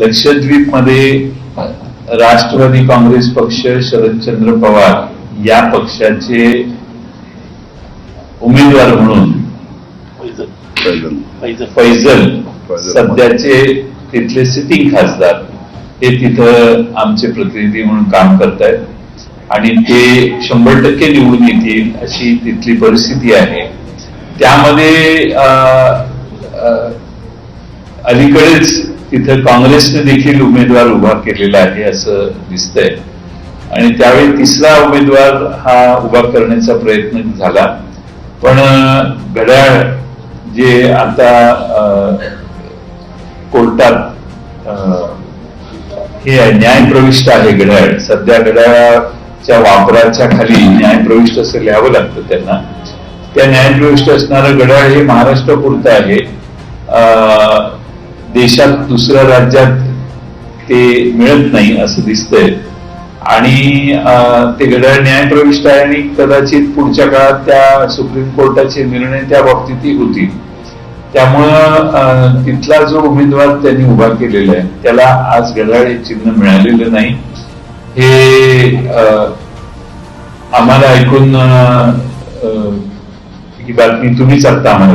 लक्षद्वीपमध्ये राष्ट्रवादी काँग्रेस पक्ष शरदचंद्र पवार या पक्षाचे उमेदवार म्हणून फैजल. सध्याचे तिथले सिटिंग खासदार हे तिथं आमचे प्रतिनिधी म्हणून काम करतायत. आणि ते शंभर टक्के निवडून येतील अशी तिथली परिस्थिती आहे. त्यामध्ये अलीकडेच तिथं काँग्रेसने देखील उमेदवार उभा केलेला आहे असं दिसतंय. आणि त्यावेळी तिसरा उमेदवार हा उभा करण्याचा प्रयत्न झाला. पण घड्याळ जे आता कोर्टात अं, हे आहे, न्यायप्रविष्ट आहे घड्याळ. सध्या घड्याळाच्या वापराच्या खाली न्यायप्रविष्ट असं लिहावं लागतं त्यांना. त्या न्यायप्रविष्ट असणारं घड्याळ हे महाराष्ट्र पुरतं आहे. अं, देशात दुसऱ्या राज्यात ते मिळत नाही असं दिसतंय. आणि ते घड्याळ न्यायप्रविष्ट आहे आणि कदाचित पुढच्या काळात त्या सुप्रीम कोर्टाचे निर्णय त्या बाबतीतही होतील. त्यामुळं अं, तिथला जो उमेदवार त्यांनी उभा केलेला आहे त्याला आज घड्याळ हे चिन्ह मिळालेलं नाही. हे अं, आम्हाला ऐकून ही बातमी तुम्हीच आत्ता आम्हाला